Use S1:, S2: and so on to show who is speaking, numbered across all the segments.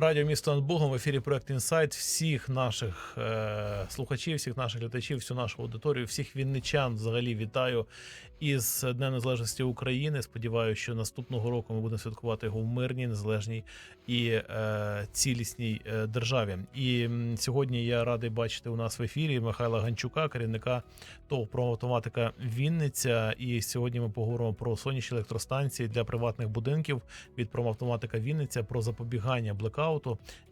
S1: Радіо місто над Богом в ефірі проект Інсайт. Всіх наших е, слухачів, всіх наших глядачів, всю нашу аудиторію, всіх вінничан взагалі вітаю із Днем Незалежності України. Сподіваюся, що наступного року ми будемо святкувати його в мирній, незалежній і е, цілісній е, державі. І сьогодні я радий бачити у нас в ефірі Михайла Ганчука, керівника ТОВ «Промавтоматика Вінниця. І сьогодні ми поговоримо про сонячні електростанції для приватних будинків від «Промавтоматика Вінниця про запобігання блекауту.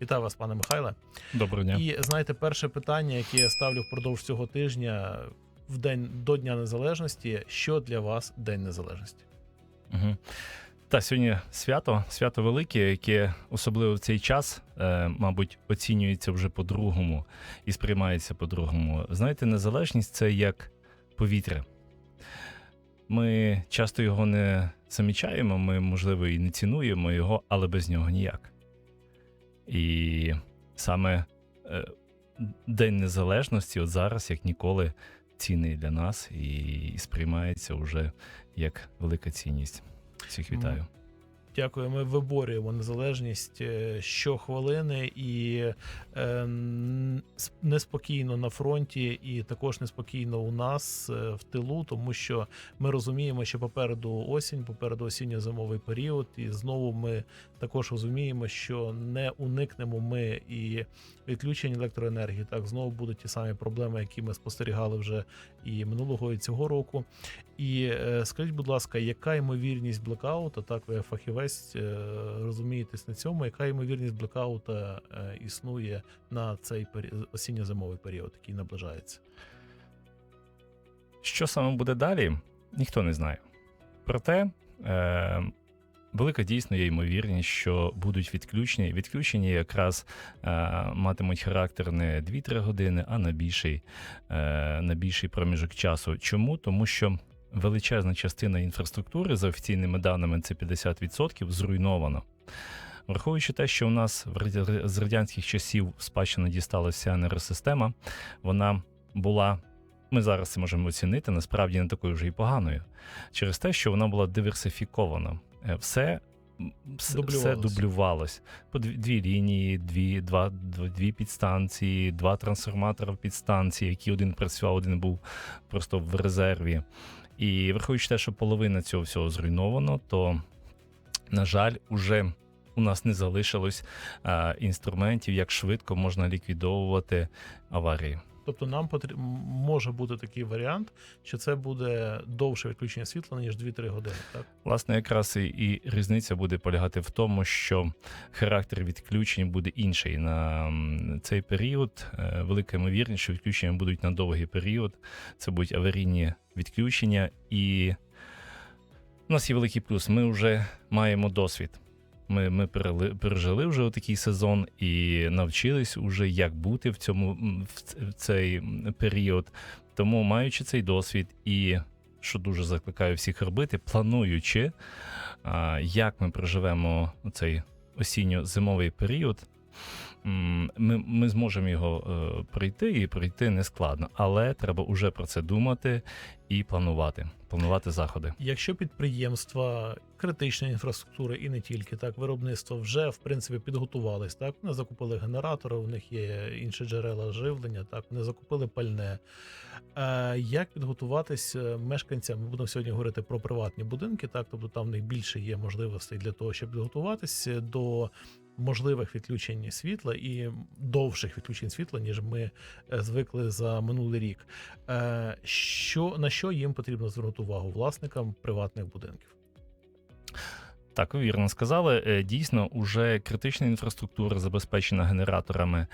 S1: Вітаю вас, пане Михайле.
S2: Доброго дня.
S1: І знаєте, перше питання, яке я ставлю впродовж цього тижня в день до Дня Незалежності. Що для вас День Незалежності?
S2: Угу. Та сьогодні свято, свято велике, яке особливо в цей час, е, мабуть, оцінюється вже по-другому і сприймається по-другому. Знаєте, незалежність це як повітря. Ми часто його не замічаємо, ми, можливо, і не цінуємо його, але без нього ніяк. І саме е, День Незалежності, от зараз, як ніколи, цінний для нас і, і сприймається вже як велика цінність. Всіх вітаю.
S1: Дякую. Ми виборюємо незалежність е, щохвилини і е, неспокійно на фронті, і також неспокійно у нас е, в тилу, тому що ми розуміємо, що попереду осінь, попереду осінньо-зимовий період, і знову ми також розуміємо, що не уникнемо ми і відключень електроенергії. Так знову будуть ті самі проблеми, які ми спостерігали вже і минулого, і цього року. І е, скажіть, будь ласка, яка ймовірність блекаута? Так, ви фахівець е, розумієтесь на цьому. Яка ймовірність блекаута е, існує на цей осінньо-зимовий період, який наближається?
S2: Що саме буде далі, ніхто не знає. Проте велика дійсно є ймовірність, що будуть відключення. Відключення якраз е, матимуть характер не 2-3 години, а на більший, е, на більший проміжок часу. Чому? Тому що величезна частина інфраструктури, за офіційними даними, це 50% зруйновано. Враховуючи те, що у нас з радянських часів в спадщину дісталася енергосистема, вона була ми зараз це можемо оцінити, насправді не такою вже і поганою. Через те, що вона була диверсифікована. Е, Все, все, все
S1: Дублювалось.
S2: дублювалось. По дві, дві лінії, дві, два, дві підстанції, два трансформатори підстанції, які один працював, один був просто в резерві. І враховуючи те, що половина цього всього зруйновано, то, на жаль, уже у нас не залишилось а, інструментів, як швидко можна ліквідовувати аварії.
S1: Тобто нам потріб... може бути такий варіант, що це буде довше відключення світла, ніж 2-3 години. Так?
S2: Власне, якраз і, і різниця буде полягати в тому, що характер відключень буде інший на цей період. Е, Велика ймовірність, що відключення будуть на довгий період. Це будуть аварійні відключення, і у нас є великий плюс. Ми вже маємо досвід. Ми, ми пережили вже такий сезон і навчились уже, як бути в цьому в цей період. Тому, маючи цей досвід і що дуже закликаю всіх робити, плануючи, як ми проживемо цей осінньо-зимовий період, ми, ми зможемо його е, пройти і пройти нескладно. Але треба уже про це думати і планувати, планувати заходи.
S1: Якщо підприємства критичної інфраструктури і не тільки так, виробництво вже в принципі підготувались. Так, вони закупили генератори, у них є інші джерела живлення. Так, вони закупили пальне. Е, як підготуватись е, мешканцям? Ми будемо сьогодні говорити про приватні будинки. Так, тобто там в них більше є можливостей для того, щоб підготуватись до можливих відключень світла і довших відключень світла, ніж ми е, звикли за минулий рік. Е, Що на що їм потрібно звернути увагу власникам приватних будинків?
S2: Так, ви вірно сказали. Е, Дійсно, уже критична інфраструктура забезпечена генераторами.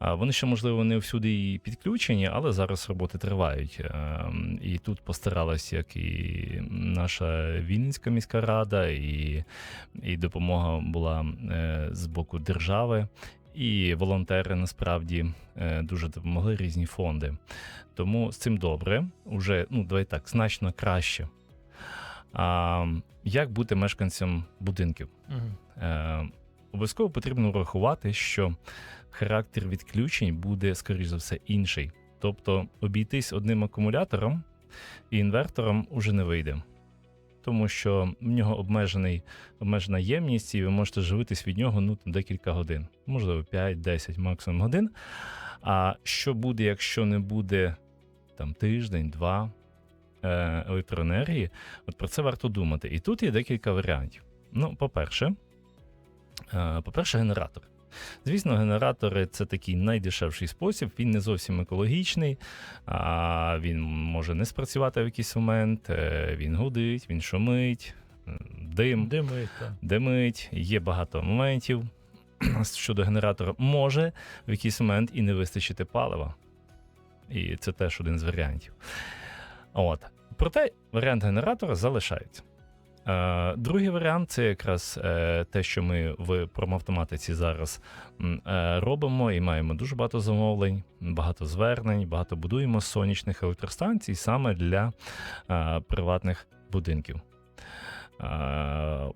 S2: Вони ще, можливо, не всюди і підключені, але зараз роботи тривають. Ем, І тут постаралась як і наша Вінницька міська рада, і, і допомога була е, з боку держави. І волонтери насправді е, дуже допомогли різні фонди. Тому з цим добре. Уже, ну, давай так, значно краще. А, як бути мешканцем будинків?
S1: Угу.
S2: Е, обов'язково потрібно врахувати, що характер відключень буде, скоріш за все, інший. Тобто обійтись одним акумулятором і інвертором уже не вийде. Тому що в нього обмежений, обмежена ємність, і ви можете живитись від нього ну, там, декілька годин, можливо, 5-10 максимум годин. А що буде, якщо не буде там тиждень, два електроенергії? От про це варто думати. І тут є декілька варіантів. Ну, по-перше, е, по-перше, генератор. Звісно, генератори це такий найдешевший спосіб, він не зовсім екологічний, а він може не спрацювати в якийсь момент, е, він гудить, він шумить, е, дим,
S1: Димить,
S2: димить, є багато моментів щодо генератора. Може в якийсь момент і не вистачити палива. І це теж один з варіантів. От. Проте варіант генератора залишається. Е, другий варіант це якраз е, те, що ми в промавтоматиці зараз е, робимо і маємо дуже багато замовлень, багато звернень, багато будуємо сонячних електростанцій саме для е, приватних будинків. Е,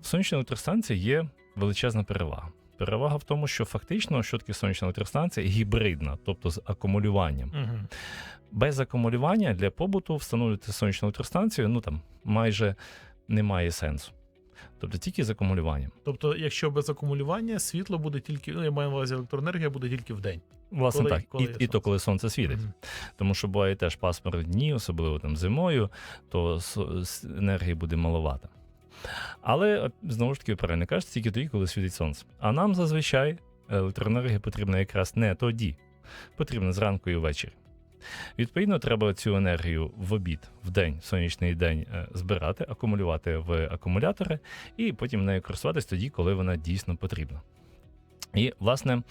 S2: в сонячній електростанції є величезна перевага. Перевага в тому, що фактично що таке сонячна електростанція гібридна, тобто з акумулюванням.
S1: Угу.
S2: Без акумулювання для побуту встановлювати сонячну електростанцію ну там майже немає сенсу. Тобто тільки з акумулюванням.
S1: Тобто, якщо без акумулювання, світло буде тільки, ну я маю на увазі електроенергія буде тільки в день.
S2: Власне
S1: Коли-
S2: так,
S1: коли
S2: і, і то, коли сонце світить.
S1: Мгм.
S2: Тому що буває теж пасмурні дні, особливо там зимою, то енергії буде маловато. Але е, знову ж таки, правильно кажете, тільки тоді, коли світить сонце. А нам зазвичай електроенергія потрібна якраз не тоді, потрібна зранку і ввечері. Відповідно, треба цю енергію в обід, в день, в сонячний день е, збирати, акумулювати в акумулятори і потім нею користуватись тоді, коли вона дійсно потрібна. І, власне,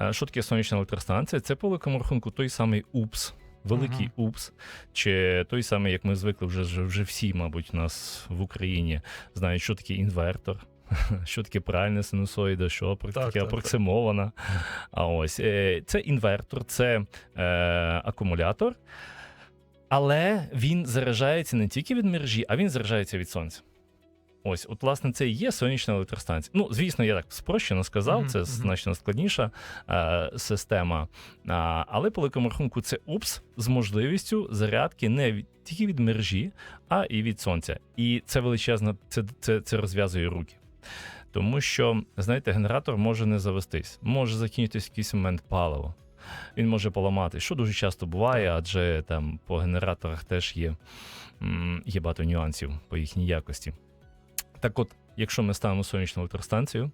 S2: е, що таке сонячна електростанція? Це по великому рахунку той самий УПС, великий УПС, чи той самий, як ми звикли, вже, вже, всі, мабуть, у нас в Україні знають, що таке інвертор. Що таке правильна синусоїда, що
S1: Так,
S2: таке апроксимована. А ось е, це інвертор, це е, акумулятор, але він заряджається не тільки від мережі, а він заряджається від сонця. Ось, от, власне, це і є сонячна електростанція. Ну, звісно, я так спрощено сказав, це значно складніша е, система. А, але по великому рахунку це УПС з можливістю зарядки не від, тільки від мережі, а і від сонця. І це величезна, це, це, це розв'язує руки. Тому що, знаєте, генератор може не завестись, може закінчитись в якийсь момент паливо. Він може поламати, що дуже часто буває, адже там по генераторах теж є, є багато нюансів по їхній якості. Так от, якщо ми ставимо сонячну електростанцію,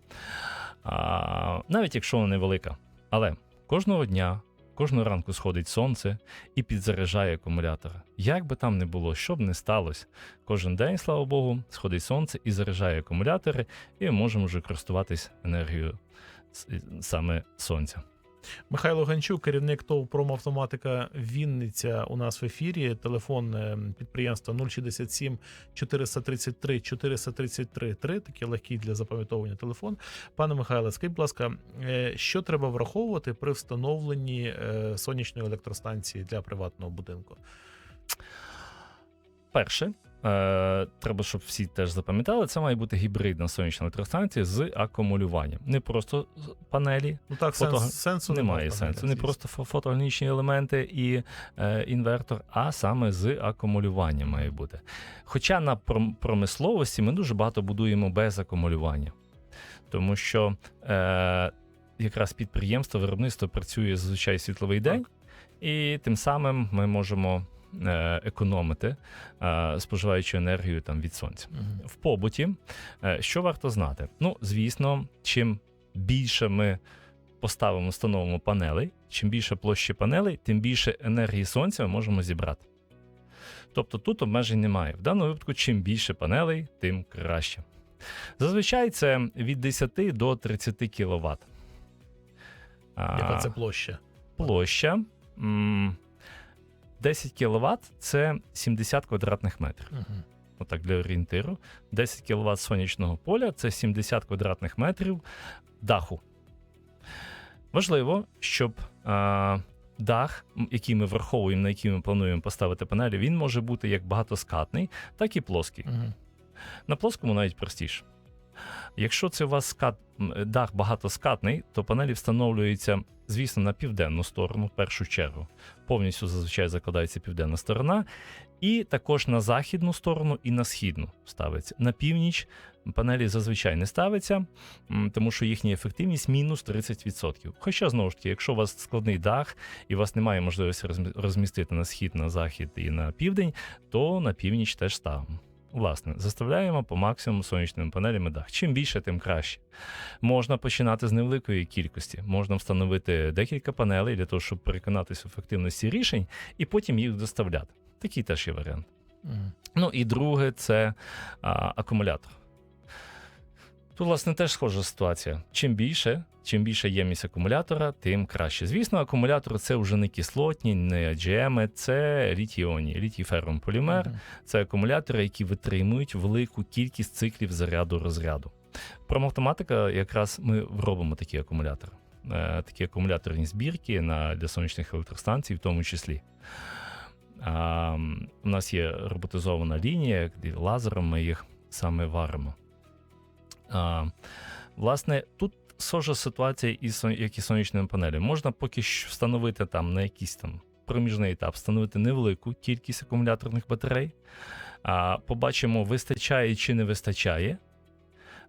S2: а, навіть якщо вона невелика, але кожного дня, кожного ранку сходить сонце і підзаряджає акумулятори. Як би там не було, що б не сталося, кожен день, слава Богу, сходить сонце і заряджає акумулятори, і ми можемо вже користуватись енергією саме сонця.
S1: Михайло Ганчук, керівник ТОВ «Промавтоматика Вінниця у нас в ефірі. Телефон е, підприємства 067 433 433 3, такий легкий для запам'ятовування телефон. Пане Михайле, скажіть, будь ласка, е, що треба враховувати при встановленні е, сонячної електростанції для приватного будинку?
S2: Перше, е, треба, щоб всі теж запам'ятали, це має бути гібридна сонячна електростанція з акумулюванням. Не просто панелі,
S1: Ну так,
S2: Фото-
S1: сенс, сенсу
S2: немає
S1: панелях,
S2: сенсу. Не просто фо- фотогенічні елементи і е, інвертор, а саме з акумулюванням має бути. Хоча на промисловості ми дуже багато будуємо без акумулювання, тому що е, якраз підприємство, виробництво працює зазвичай світловий день, і тим самим ми можемо. Е, Економити, е, споживаючи енергію там від сонця
S1: Мгм.
S2: в побуті. Е, Що варто знати? Ну, звісно, чим більше ми поставимо, встановимо панелей, чим більше площі панелей, тим більше енергії сонця ми можемо зібрати. Тобто тут обмежень немає. В даному випадку, чим більше панелей, тим краще. Зазвичай це від 10 до 30 кВт.
S1: Яка це площа?
S2: площа. м, 10 кВт це 70 квадратних метрів
S1: Мгм.
S2: отак для орієнтиру. 10 кВт сонячного поля це 70 квадратних метрів даху. Важливо, щоб а, дах, який ми враховуємо, на який ми плануємо поставити панелі, він може бути як багатоскатний, так і плоский.
S1: Мгм.
S2: На плоскому навіть простіше. Якщо це у вас скат, дах багатоскатний, то панелі встановлюються, звісно, на південну сторону, в першу чергу. Повністю зазвичай закладається південна сторона, і також на західну сторону і на східну ставиться. На північ панелі зазвичай не ставиться, тому що їхня ефективність мінус 30%. Хоча, знову ж таки, якщо у вас складний дах і у вас немає можливості розмі- розмістити на схід, на захід і на південь, то на північ теж ставимо. Власне, заставляємо по максимуму сонячними панелями дах. Чим більше, тим краще. Можна починати з невеликої кількості. Можна встановити декілька панелей для того, щоб переконатися в ефективності рішень, і потім їх доставляти. Такий теж є варіант.
S1: Mm.
S2: Ну і друге це а, акумулятор. Тут, власне, теж схожа ситуація. Чим більше, чим більше ємність акумулятора, тим краще. Звісно, акумулятор це вже не кислотні, не GM, це літій-іонні, літій-феррум полімер.
S1: Мгм.
S2: Це акумулятори, які витримують велику кількість циклів заряду розряду. Промавтоматика, якраз ми робимо такі акумулятори. Е, Такі акумуляторні збірки на, для сонячних електростанцій, в тому числі. А, у нас є роботизована лінія, де лазером ми їх саме варимо. А, власне, тут схожа ситуація, і як і сонячними панелями. Можна поки що встановити там на якийсь там проміжний етап, встановити невелику кількість акумуляторних батарей. А, побачимо, вистачає чи не вистачає,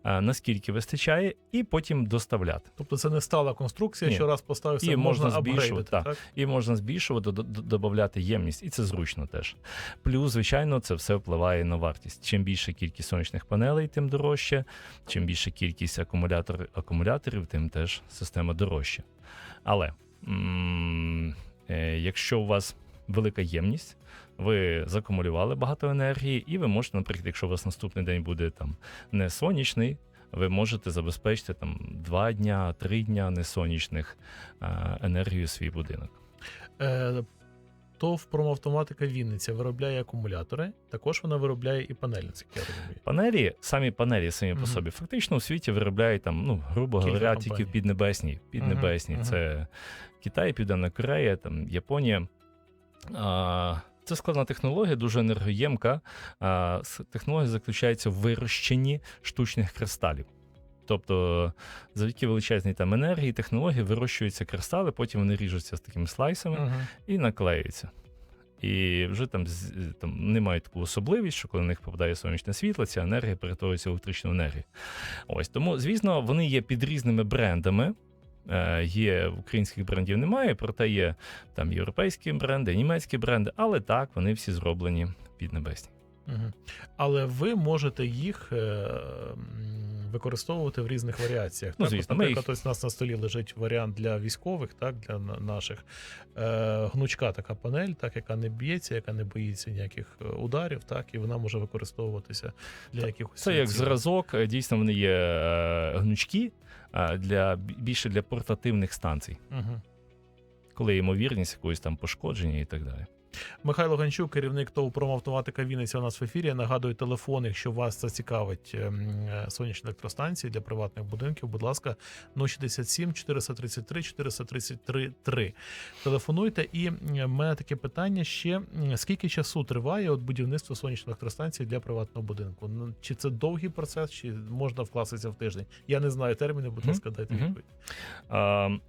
S2: наскільки вистачає, і потім доставляти.
S1: Тобто це не стала конструкція,
S2: Ні.
S1: що раз поставився,
S2: І
S1: можна,
S2: можна збільшувати, так.
S1: так?
S2: І можна збільшувати, додавати ємність, і це зручно теж. Плюс, звичайно, це все впливає на вартість. Чим більша кількість сонячних панелей, тим дорожче. Чим більша кількість акумулятор, акумуляторів, тим теж система дорожча. Але м- е, якщо у вас велика ємність, ви закумулювали багато енергії, і ви можете, наприклад, якщо у вас наступний день буде там не сонячний, ви можете забезпечити там два дня, три дня несонячних е, енергію свій будинок.
S1: Е, ТОВ Промавтоматика Вінниця виробляє акумулятори, також вона виробляє і панелі, я розумію.
S2: Панелі, самі панелі самі по собі, фактично у світі виробляють там, ну, грубо
S1: Кілька
S2: говоря,
S1: компаній.
S2: тільки піднебесні. Піднебесні.
S1: Мгм,
S2: Це Китай, Південна Корея, там, Японія. Це складна технологія, дуже енергоємка. Технологія заключається в вирощенні штучних кристалів. Тобто, завдяки величезній там енергії, технології вирощуються кристали, потім вони ріжуться з такими слайсами.
S1: Мгм.
S2: і наклеюються. І вже там, там не мають таку особливість, що коли на них попадає сонячне світло, ця енергія перетворюється в електричну енергію. Ось тому, звісно, вони є під різними брендами. Е, Є українських брендів немає, проте є там європейські бренди, німецькі бренди, але так, вони всі зроблені під небесні.
S1: Але ви можете їх е, використовувати в різних варіаціях.
S2: Ну,
S1: так?
S2: звісно,
S1: наприклад, ось у нас на столі лежить варіант для військових, так, для наших. Е, гнучка така панель, так, яка не б'ється, яка не боїться ніяких ударів, так, і вона може використовуватися для якихось.
S2: Це як зразок, дійсно, вони є гнучки е, для більше для портативних станцій,
S1: угу.
S2: коли ймовірність якоїсь там пошкодження і так далі.
S1: Михайло Ганчук, керівник ТОВ «Промавтоматика Вінниця у нас в ефірі. Нагадую телефон, якщо вас зацікавить ем, е, сонячні електростанції для приватних будинків, будь ласка, 067 433 433 3. Телефонуйте. І в мене таке питання ще: скільки часу триває от будівництво сонячної електростанції для приватного будинку? Ну, Чи це довгий процес, чи можна вкластися в тиждень? Я не знаю терміни, будь ласка, дайте відповідь.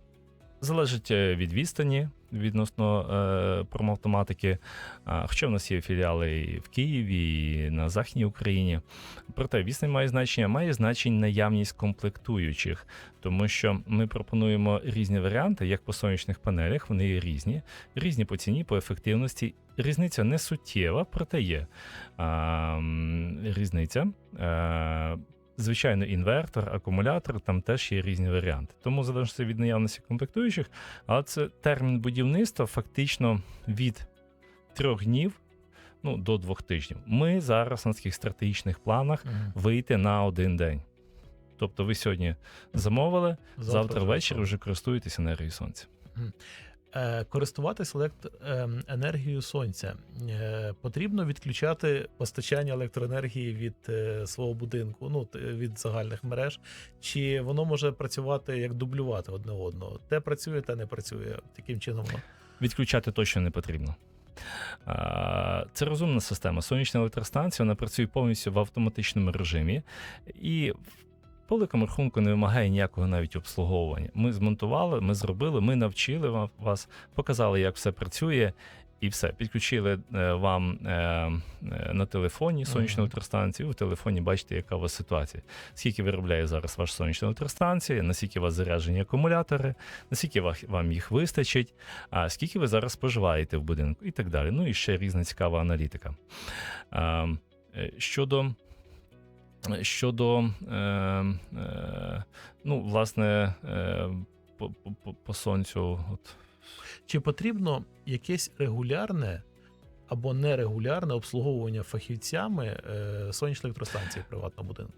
S2: А, Залежить е, від відстані відносно е, промавтоматики. А, Хоча в нас є філіали і в Києві, і на Західній Україні. Проте відстань має значення, має значення наявність комплектуючих, тому що ми пропонуємо різні варіанти, як по сонячних панелях, вони є різні, різні по ціні, по ефективності. Різниця не суттєва, проте є а, різниця. Е, Звичайно, інвертор, акумулятор, там теж є різні варіанти. Тому залежно від наявності комплектуючих, але це термін будівництва фактично від трьох днів ну, до двох тижнів. Ми зараз на таких стратегічних планах
S1: Мгм.
S2: вийти на один день. Тобто ви сьогодні замовили, завтра,
S1: вже
S2: ввечері вже користуєтесь енергією сонця.
S1: Е, Користуватись елект... ем, енергією сонця Е, потрібно відключати постачання електроенергії від е, свого будинку, ну від загальних мереж, чи воно може працювати як дублювати одне одного? Те працює, те не працює. Таким чином.
S2: Відключати точно не потрібно. Це розумна система. Сонячна електростанція вона працює повністю в автоматичному режимі. І по великому рахунку не вимагає ніякого навіть обслуговування. Ми змонтували, ми зробили, ми навчили вас, показали, як все працює. І все, підключили е, вам е, е, на телефоні сонячну електростанцію. Ви в телефоні бачите, яка у вас ситуація. Скільки виробляє зараз ваша сонячна електростанція, наскільки у вас заряджені акумулятори, наскільки вам їх вистачить, а скільки ви зараз споживаєте в будинку і так далі. Ну і ще різна цікава аналітика. Е, щодо щодо е, е, ну, власне, е, по, по, по сонцю, от
S1: Чи потрібно якесь регулярне або нерегулярне обслуговування фахівцями е, сонячної електростанції в приватному будинку?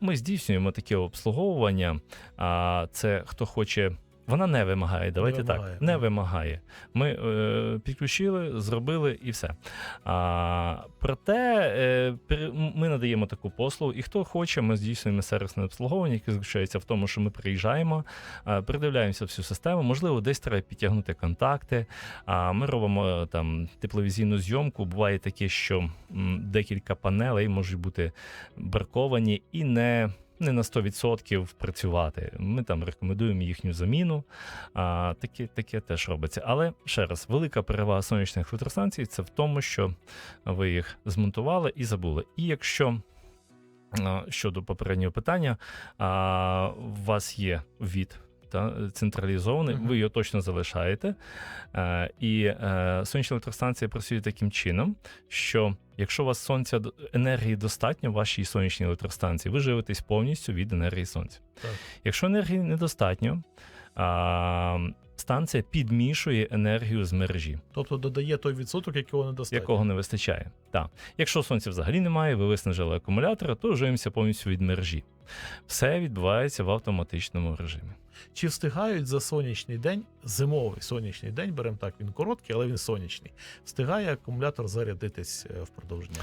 S2: Ми здійснюємо таке обслуговування. А це хто хоче. Вона не вимагає, давайте
S1: вимагає,
S2: так. Не вимагає. Ми е, підключили, зробили і все. А, проте е, ми надаємо таку послугу, і хто хоче, ми здійснюємо сервісне обслуговування, яке заключається в тому, що ми приїжджаємо, а, передивляємося всю систему. Можливо, десь треба підтягнути контакти. А ми робимо е, там тепловізійну зйомку. Буває таке, що м, декілька панелей можуть бути браковані і не. Не на 100% працювати. Ми там рекомендуємо їхню заміну. А, таке, таке теж робиться. Але ще раз, велика перевага сонячних електростанцій це в тому, що ви їх змонтували і забули. І якщо щодо попереднього питання, а, у вас є від. Та централізований,
S1: Мгм.
S2: ви його точно залишаєте. Е, і е, сонячна електростанція працює таким чином, що якщо у вас сонця енергії достатньо в вашій сонячній електростанції, ви живетесь повністю від енергії сонця.
S1: Так.
S2: Якщо енергії недостатньо, станція підмішує енергію з мережі,
S1: Тобто додає той відсоток, якого недостатньо.
S2: якого не вистачає. Так. Якщо сонця взагалі немає, ви виснажили акумулятора, то живемося повністю від мережі. Все відбувається в автоматичному режимі.
S1: Чи встигають за сонячний день, зимовий сонячний день, беремо так, він короткий, але він сонячний. Встигає акумулятор зарядитись е, впродовж дня?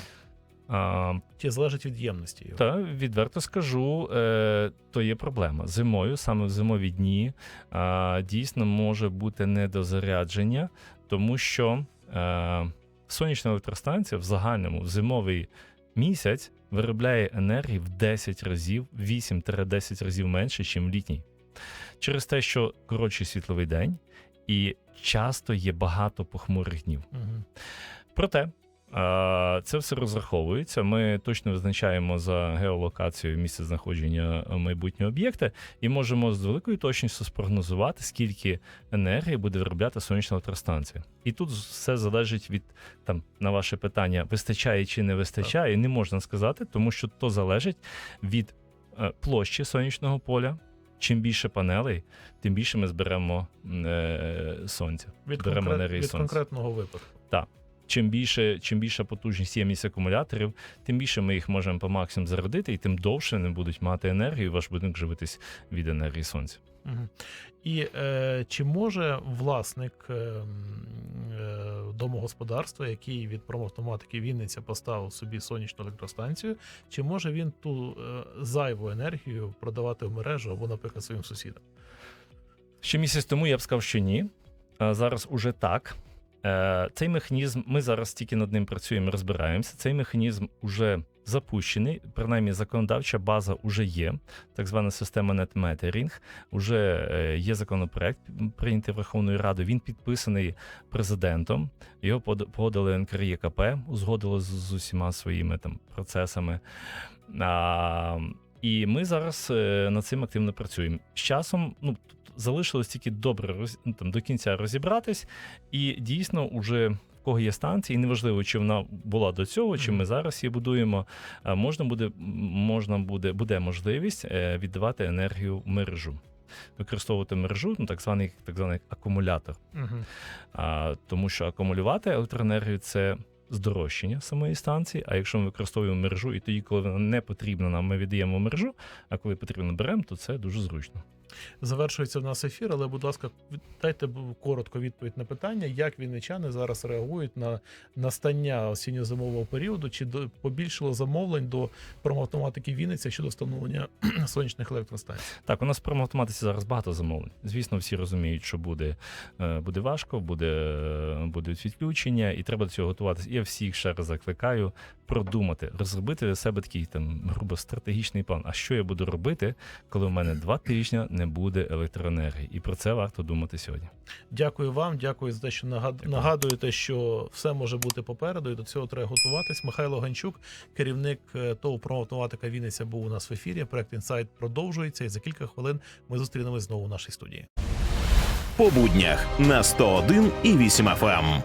S2: А,
S1: Чи залежить від ємності його?
S2: Та відверто скажу, е, то є проблема. Зимою, саме в зимові дні, е, дійсно може бути недозарядження, тому що е, сонячна електростанція в загальному в зимовий місяць виробляє енергії в 10 разів, 8-10 разів менше, ніж літній. Через те, що коротший світловий день і часто є багато похмурих днів.
S1: Мгм.
S2: Проте це все розраховується. Ми точно визначаємо за геолокацією місце знаходження майбутнього об'єкта і можемо з великою точністю спрогнозувати, скільки енергії буде виробляти сонячна електростанція. І тут все залежить від там на ваше питання: вистачає чи не вистачає, не можна сказати, тому що то залежить від е, площі сонячного поля. Чим більше панелей, тим більше ми зберемо е, сонця.
S1: Від,
S2: Беремо
S1: конкрет-
S2: енергію
S1: від
S2: сонця.
S1: конкретного випадку.
S2: Чим більше, чим більша потужність ємність акумуляторів, тим більше ми їх можемо по максимуму зарядити, і тим довше вони будуть мати енергію. Ваш будинок живитись від енергії сонця.
S1: І е, чи може власник е, е, домогосподарства, який від промавтоматики Вінниця поставив собі сонячну електростанцію, чи може він ту е, зайву енергію продавати в мережу або, наприклад, своїм сусідам?
S2: Ще місяць тому я б сказав, що ні. Зараз уже так. Е, Цей механізм, ми зараз тільки над ним працюємо, розбираємося. Цей механізм уже запущений, принаймні законодавча база вже є, так звана система NetMetering. Уже е, є законопроект, прийнятий Верховною Радою. Він підписаний президентом. Його под- подали НКРЄКП, узгодило з, усіма своїми там процесами. А, і ми зараз е, над цим активно працюємо. З часом, ну залишилось тільки добре роз, ну, там, до кінця розібратись, і дійсно, уже кого є станції, неважливо, чи вона була до цього, чи ми зараз її будуємо. е, Можна буде, можна буде, буде можливість е, віддавати енергію в мережу. Використовувати мережу, ну так званий так званий акумулятор.
S1: Угу.
S2: А, тому що акумулювати електроенергію це здорожчання самої станції. А якщо ми використовуємо мережу, і тоді, коли вона не потрібна нам, ми віддаємо мережу, а коли потрібно беремо, то це дуже зручно.
S1: Завершується в нас ефір, але, будь ласка, дайте коротко відповідь на питання, як вінничани зараз реагують на настання осінньо-зимового періоду, чи побільшило замовлень до промавтоматики Вінниця щодо встановлення сонячних електростанцій?
S2: Так, у нас в промавтоматиці зараз багато замовлень. Звісно, всі розуміють, що буде, е, буде важко, буде, будуть відключення, і треба до цього готуватися. Я всіх ще раз закликаю продумати, розробити для себе такий там грубо стратегічний план. А що я буду робити, коли в мене два тижні не буде електроенергії? І про це варто думати сьогодні.
S1: Дякую вам, дякую за те, що нагадуєте, що все може бути попереду, і до цього треба готуватись. Михайло Ганчук, керівник е, ТОВ «Промавтоматика Вінниця, був у нас в ефірі. Проект інсайт продовжується, і за кілька хвилин ми зустрінемось знову в нашій студії.
S3: По буднях на 101 і 8 FM.